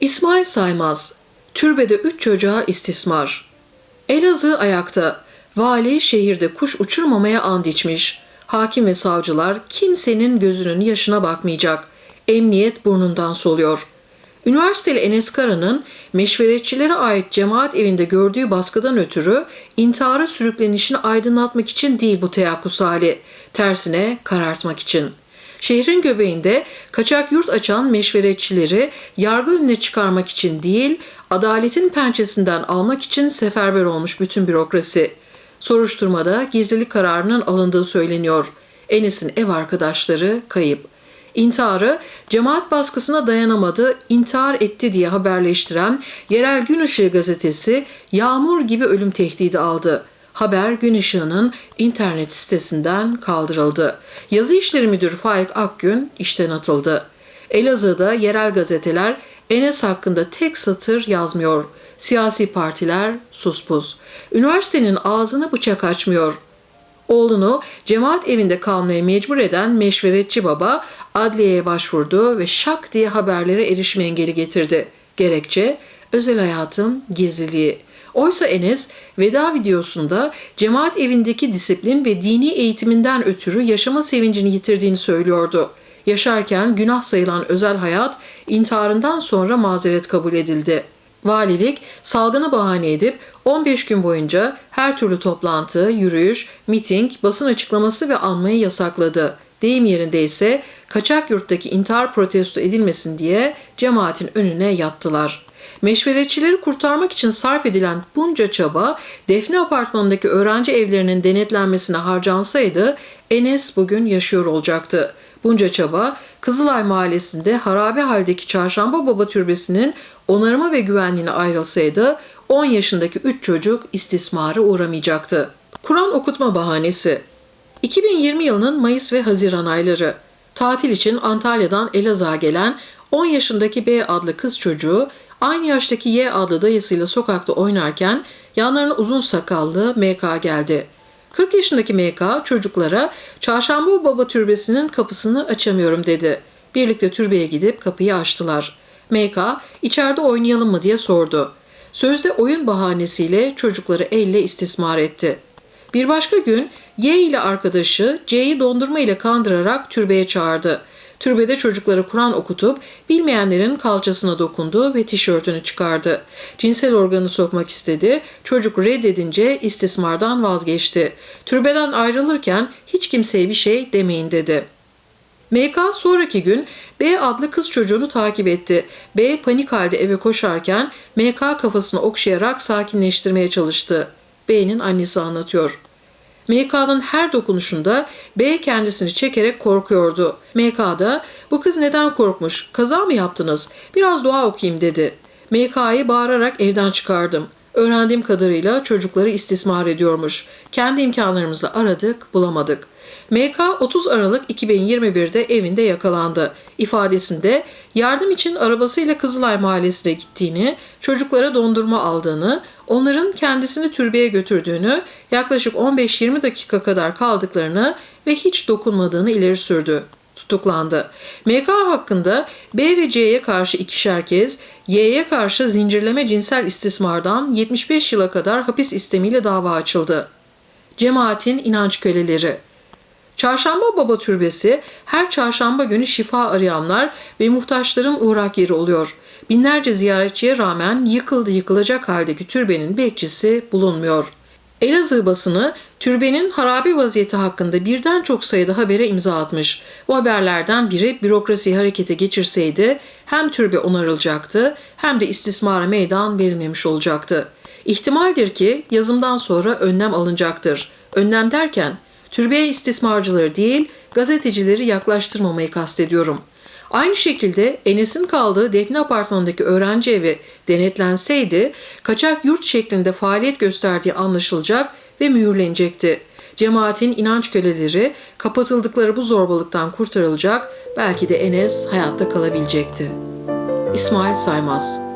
İsmail Saymaz, türbede üç çocuğa istismar. Elazığ ayakta, vali şehirde kuş uçurmamaya and içmiş. Hakim ve savcılar kimsenin gözünün yaşına bakmayacak. Emniyet burnundan soluyor. Üniversiteli Enes Kara'nın meşveretçilere ait cemaat evinde gördüğü baskıdan ötürü intihara sürüklenişini aydınlatmak için değil bu teyakkuz hali, tersine karartmak için.'' Şehrin göbeğinde kaçak yurt açan meşveretçileri yargı önüne çıkarmak için değil, adaletin pençesinden almak için seferber olmuş bütün bürokrasi. Soruşturmada gizlilik kararının alındığı söyleniyor. Enes'in ev arkadaşları kayıp. İntiharı cemaat baskısına dayanamadı, intihar etti diye haberleştiren Yerel Gün Işığı gazetesi yağmur gibi ölüm tehdidi aldı. Haber Gün Işığı'nın internet sitesinden kaldırıldı. Yazı İşleri Müdürü Faik Akgün işten atıldı. Elazığ'da yerel gazeteler Enes hakkında tek satır yazmıyor. Siyasi partiler suspuz. Üniversitenin ağzını bıçak açmıyor. Oğlunu cemaat evinde kalmaya mecbur eden meşveretçi baba adliyeye başvurdu ve şak diye haberlere erişim engeli getirdi. Gerekçe özel hayatın gizliliği. Oysa Enes veda videosunda cemaat evindeki disiplin ve dini eğitiminden ötürü yaşama sevincini yitirdiğini söylüyordu. Yaşarken günah sayılan özel hayat intiharından sonra mazeret kabul edildi. Valilik salgını bahane edip 15 gün boyunca her türlü toplantı, yürüyüş, miting, basın açıklaması ve anmayı yasakladı. Deyim yerinde ise kaçak yurttaki intihar protesto edilmesin diye cemaatin önüne yattılar. Meşveretçileri kurtarmak için sarf edilen bunca çaba Defne apartmanındaki öğrenci evlerinin denetlenmesine harcansaydı Enes bugün yaşıyor olacaktı. Bunca çaba Kızılay Mahallesi'nde harabe haldeki Çarşamba Baba Türbesi'nin onarıma ve güvenliğine ayrılsaydı 10 yaşındaki 3 çocuk istismara uğramayacaktı. Kur'an okutma bahanesi 2020 yılının Mayıs ve Haziran ayları tatil için Antalya'dan Elazığ'a gelen 10 yaşındaki B adlı kız çocuğu Aynı yaştaki Y adlı dayısıyla sokakta oynarken yanlarına uzun sakallı MK geldi. 40 yaşındaki MK çocuklara çarşamba baba türbesinin kapısını açamıyorum dedi. Birlikte türbeye gidip kapıyı açtılar. MK içeride oynayalım mı diye sordu. Sözde oyun bahanesiyle çocukları elle istismar etti. Bir başka gün Y ile arkadaşı C'yi dondurma ile kandırarak türbeye çağırdı. Türbede çocuklara Kur'an okutup bilmeyenlerin kalçasına dokundu ve tişörtünü çıkardı. Cinsel organı sokmak istedi. Çocuk reddedince istismardan vazgeçti. Türbeden ayrılırken hiç kimseye bir şey demeyin dedi. MK sonraki gün B adlı kız çocuğunu takip etti. B panik halde eve koşarken MK kafasını okşayarak sakinleştirmeye çalıştı. B'nin annesi anlatıyor. MK'nın her dokunuşunda B kendisini çekerek korkuyordu. MK da bu kız neden korkmuş, kaza mı yaptınız, biraz dua okuyayım dedi. MK'yı bağırarak evden çıkardım. Öğrendiğim kadarıyla çocukları istismar ediyormuş. Kendi imkanlarımızla aradık, bulamadık. MK 30 Aralık 2021'de evinde yakalandı. İfadesinde yardım için arabasıyla Kızılay Mahallesi'ne gittiğini, çocuklara dondurma aldığını, onların kendisini türbeye götürdüğünü, yaklaşık 15-20 dakika kadar kaldıklarını ve hiç dokunmadığını ileri sürdü. Tutuklandı. MK hakkında B ve C'ye karşı ikişer kez, Y'ye karşı zincirleme cinsel istismardan 75 yıla kadar hapis istemiyle dava açıldı. Cemaatin inanç köleleri Çarşamba Baba Türbesi her çarşamba günü şifa arayanlar ve muhtaçların uğrak yeri oluyor. Binlerce ziyaretçiye rağmen yıkıldı yıkılacak haldeki türbenin bekçisi bulunmuyor. Elazığ basını türbenin harabe vaziyeti hakkında birden çok sayıda habere imza atmış. Bu haberlerden biri bürokrasi harekete geçirseydi hem türbe onarılacaktı hem de istismara meydan verilmemiş olacaktı. İhtimaldir ki yazımdan sonra önlem alınacaktır. Önlem derken türbeye istismarcıları değil gazetecileri yaklaştırmamayı kastediyorum. Aynı şekilde Enes'in kaldığı Defne Apartmanı'ndaki öğrenci evi denetlenseydi kaçak yurt şeklinde faaliyet gösterdiği anlaşılacak ve mühürlenecekti. Cemaatin inanç köleleri kapatıldıkları bu zorbalıktan kurtarılacak belki de Enes hayatta kalabilecekti. İsmail Saymaz